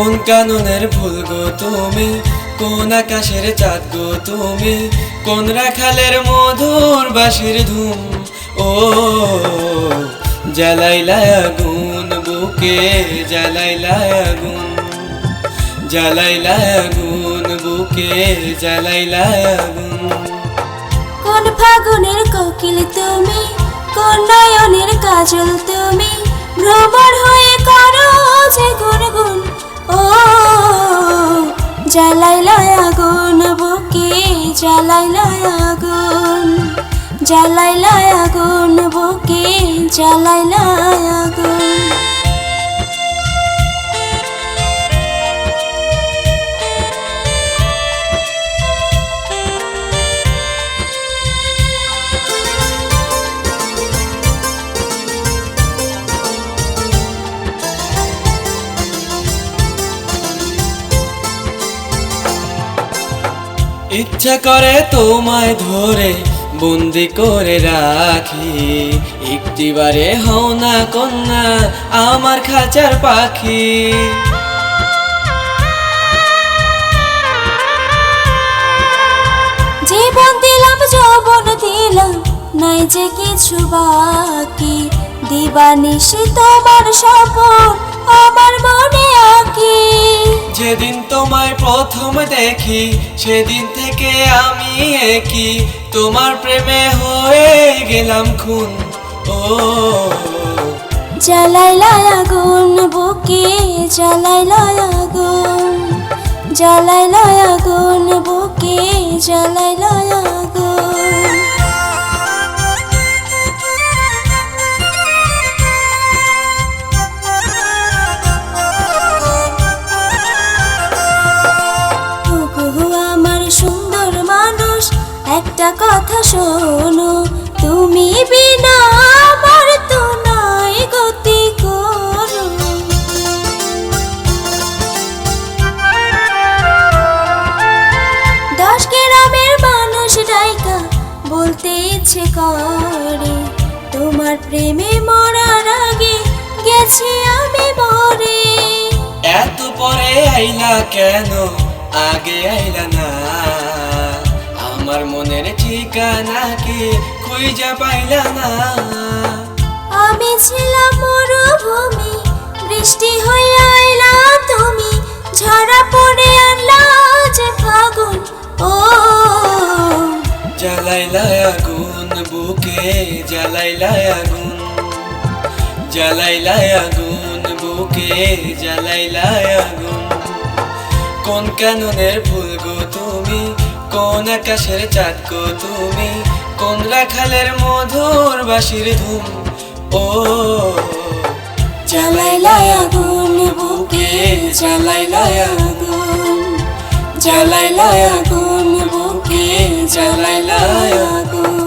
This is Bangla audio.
কোন কাননের ফুল গো তুমি? কোন আকাশের চাঁদ গো তুমি? কোন রাখালের মধুর বাঁশির ধুম? ও জ্বালাইলা আগুন, বুকে জ্বালাইলা আগুন। জ্বালাইলা আগুন, বুকে জ্বালাইলা আগুন। কোন ফাগুনের কোকিল তুমি? কোন নয়নের কাজল তুমি? ভ্রমর হয়ে জ্বালাইলা আগুন বুকে জ্বালাইলা আগুন। জ্বালাইলা আগুন বুকে জ্বালাইলা আগুন। ইচ্ছা করে তোমায় ধরে, বন্দি করে রাখি। একটিবারে হও না কন্যা, আমার খাঁচার পাখি। জীবন দিলাম, যৌবন দিলাম, নাই যে কিছু বাকি। দিবানিশি তোমার স্বপন আমার মনে আঁকি। যেদিন তোমায় প্রথম দেখি সেদিন থেকে আমি একই। তোমার প্রেমে হয়ে গেলাম খুন। ও। জ্বালাইলা আগুন বুকে জ্বালাইলা আগুন। জ্বালাইলা আগুন বুকে জ্বালাইলা আগুন। শোনো, তুমি বিনা দশ গ্রামের মানুষ ডাইকা বলতে ইচ্ছে করে, তোমার প্রেমে মরার আগে গেছি আমি মরে। এত পরে আইলা কেন? আগে আইলা না আমার মনের ঠিকানা কি খুঁজে পাইলা না? আমি ছিলাম মরুভূমি বৃষ্টি হইয়া এলা তুমি ঝরা পড়ে আনলা যে ফাগুন ও। জ্বালাইলা আগুন বুকে জ্বালাইলা আগুন জ্বালাইলা আগুন বুকে জ্বালাইলা আগুন। কোন কাননের ফুল গো তুমি? কোন আকাশের চাঁদ গো তুমি? কোন রাখালের মধুর বাসির ধুম? ও জ্বালাইলা আগুন বুকে জ্বালাইলা আগুন জ্বালাইলা আগুন বুকে লায়া আগুন